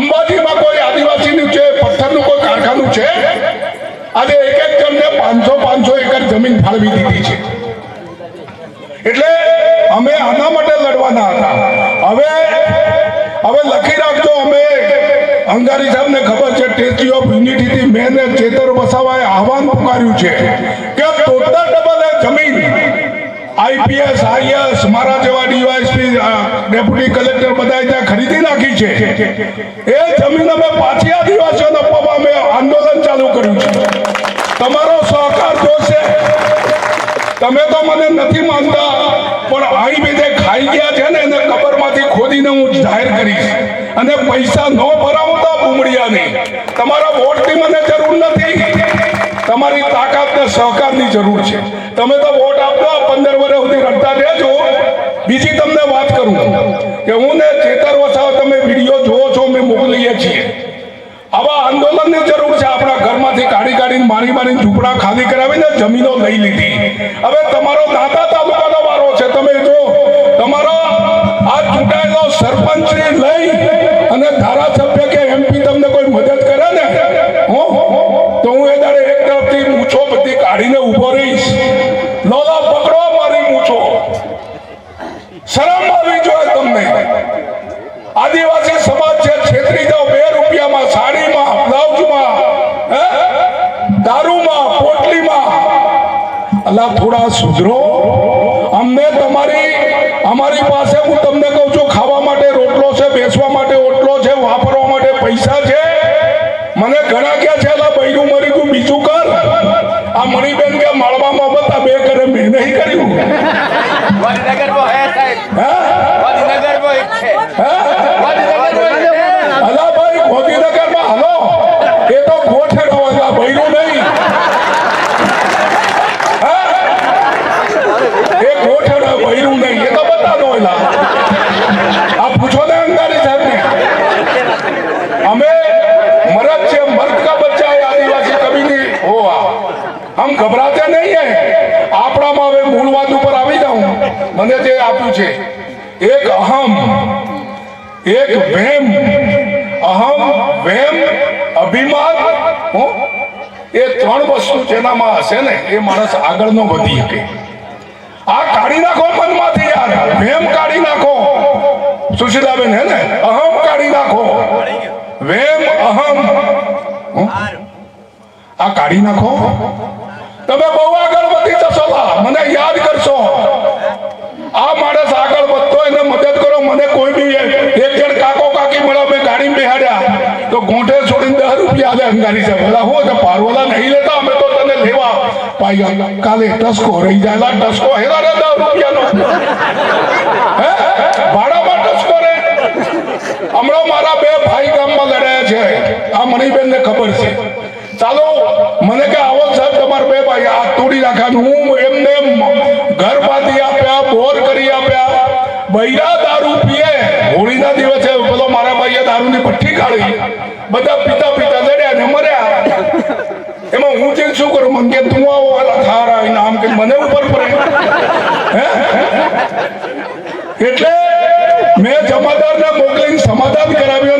અંબાજીમાં કોઈ આદિવાસીનું છે, પથ્થરનું કોઈ કારખાનું છે? આજે એક એક જણને પાંચસો પાંચસો એકર જમીન ફાળવી દીધી છે. એટલે અમે આના માટે લડવાના હતા. હવે હવે લખી રાખજો અમે. અંગારી સાહેબને ખબર છે ટેસ્ટી ઓફ યુનિટીથી મેં ચેતર વસાવાએ આહવાન પુકાર્યું છે કે ટોટલ ડબલ એ જમીન આઈપીએસ આઈએસ મારા જેવા ડીવાયસપી ડેપ્યુટી કલેક્ટર બધા ત્યાં ખરીદી નાખી છે. એ જમીન અમે પાછી આદિવાસીઓને આપવામાં અમે આંદોલન ચાલુ કર્યું છે. તમારો સહકાર જોશે. તમે તો મને નથી માનતા, પણ અહીં બીજે ખાઈ ગયા છે ને, એને કબરમાંથી ખોદીને હું જાહેર કરીશ. અને પૈસા ન ભરાવતા બુમડિયાને. તમારા વોટની મને જરૂર નથી. તમારી તાકાત ને સહકારની જરૂર છે. તમે તો વોટ આપો આ પંદર વર્ષ સુધી રમતા રહેજો. બીજી તમને વાત કરું કે હું ને ચેતર વસાવ તમે વીડિયો જોવો છો મેં મોકલીએ છીએ. આવા આંદોલનની જરૂર છે આપણા ઘરમાંથી કાઢી કાઢીને, મારી મારીને ઝૂંપડા ખાલી કરાવીને જમીનો લઈ લીધી. હવે તમારો દાદા તાલુકાનો વારો છે. તમે જો, તમારો આ ચૂંટાયેલો સરપંચને લઈ અને ધારાસભ્ય કે એમપી તમને કોઈ મદદ કરે ને? હો? તો હું એ દાડે એક તરફથી મૂછો બધી કાઢીને ઊભો રહીશ શરમ આવી જોઈએ તમને. આદિવાસી સમાજ છે, છેતરી જાઓ, બે રૂપિયામાં, સાડીમાં, બ્લાઉઝમાં દારૂમાં, પોટલીમાં. અલા, થોડા સુધરો. અમને તમારી, અમારી પાસે હું તમને કહું છું, ખાવા માટે રોટલો છે, બેસવા માટે ઓટલો છે, વાપરવા માટે પૈસા છે. મને ઘણા ક્યાં છે અલા બૈરું મરી ગયું બીજું કર આ મણિબેન કે માળવામાં બતા બે કરે મેં નહીં કર્યું ગાંધીનગરમાં હે સાહેબ હે ગાંધીનગરમાં હલા ભાઈ ગોધીનગર હલો. એ તો ગોઠેડો હતા ભૈરું નહીં. એ ગોઠેડો ભૈરું નહીં. એ તો બતાનો આ પૂછો ને અંગારી સાહેબ અમે મરદ છે મર્દ કા બચ્ચા હે આદિવાસી કભી નહીં હોવા હમ ગભરાતે નહીં હે. આપણામાં હવે મૂળવાદ ઉપર આવી જાઉં. મને જે આપ્યું છે એક અહમ એક વેમ, અહમ વેમ અભિમાન એ ત્રણ વસ્તુ જેનામાં હશે ને, એ માણસ આગળ નો વધી શકે. આ કાઢી નાખો મનમાંથી યાર, વેમ કાઢી નાખો. સુશીલાબેન, હે ને? અહમ કાઢી નાખો. વેમ, અહમ. આ કાઢી નાખો. તમે બહુ આગળ વધી જશો મને યાદ કરશો. આ માણસ આગળ વધતો, એને મદદ કરો. મને કોઈ બી તો છોડીને દસ રૂપિયા આલે અંગારી છે. ભલા હું તો પારોલા નહીં લેતા, અમે તો તને લેવા. પાઈ કાલે ટસકો રહી જાય. ટસકો હેરા રે, દસ રૂપિયાનો. ભાડામાં ટસકો રે. હમણાં મારા બે ભાઈ ગામમાં લડાયા છે. આ મણિબેન ને ખબર છે. ચાલો, મને કે આવો સાહેબ, તમારે બે ભાઈ, આ તોડી નાખ્યા હું એમને ઘર બાંધી આપ્યા, બોર કરી આપ્યા. બૈરા દારૂ પીએ ભઠ્ઠી કાઢી. બધા પિતા પિતા લડ્યા ને મર્યા. એમાં હું જઈને શું કરું? મને કે તું આવો, આલા થારા આવીને કે મને ઉપર પડે એટલે મેં જમાદારને મોકલીને સમાધાન કરાવ્યું